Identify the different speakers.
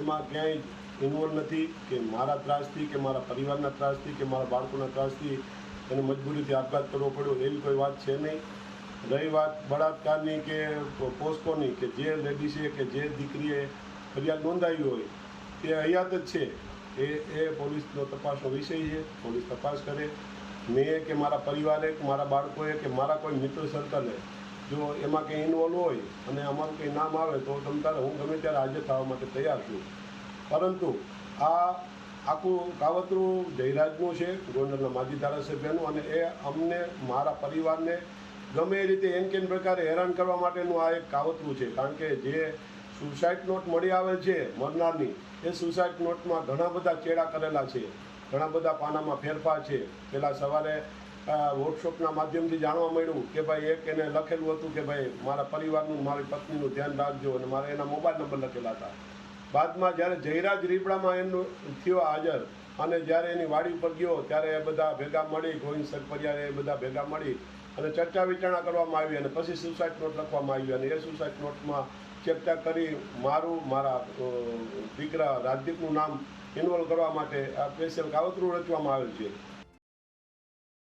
Speaker 1: એમાં ક્યાંય ઇન્વોલ્વ નથી કે મારા ત્રાસથી, કે મારા પરિવારના ત્રાસથી, કે મારા બાળકોના ત્રાસથી એને મજબૂરીથી આપઘાત કરવો પડ્યો. એવી કોઈ વાત છે નહીં. રહી વાત બળાત્કારની કે પોસ્કોની, કે જે લેડીસે કે જે દીકરીએ ફરિયાદ નોંધાવી હોય, તે હયાત જ છે. એ એ પોલીસનો તપાસનો વિષય છે. પોલીસ તપાસ કરે. મેં કે મારા પરિવારે, કે મારા બાળકોએ, કે મારા કોઈ મિત્ર સર્કલે જો એમાં કંઈ ઇન્વોલ્વ હોય અને અમારું કંઈ નામ આવે તો તમ તારે હું ગમે ત્યારે હાજર થવા માટે તૈયાર છું. પરંતુ આ આખું કાવતરું જયરાજનું છે, ગોંડલના માજી ધારાસભ્યનું અને એ અમને મારા પરિવારને ગમે એ રીતે એન કેન પ્રકારે હેરાન કરવા માટેનું આ એક કાવતરું છે. કારણ કે જે સુસાઇડ નોટ મળી આવે છે મરનારની, એ સુસાઇડ નોટમાં ઘણા બધા ચેડા કરેલા છે. ઘણા બધા પાનામાં ફેરફાર છે. પહેલાં સવારે વોટ્સઅપના માધ્યમથી જાણવા મળ્યું કે ભાઈ એક એને લખેલું હતું કે ભાઈ મારા પરિવારનું, મારી પત્નીનું ધ્યાન રાખજો અને મારે એના મોબાઈલ નંબર લખેલા હતા. બાદમાં જ્યારે જયરાજ રીપડામાં એનું થયો હાજર અને જ્યારે એની વાડી ઉપર ગયો, ત્યારે એ બધા ભેગા મળી, ગોવિંદ સરપરિયારે એ બધા ભેગા મળી અને ચર્ચા વિચારણા કરવામાં આવી અને પછી સુસાઇડ નોટ લખવામાં આવી અને એ સુસાઇડ નોટમાં ચર્ચા કરી મારું, મારા દીકરા રાજદીપનું નામ ઇન્વોલ્વ કરવા માટે આ સ્પેશિયલ કાવતરું રચવામાં આવેલ છે.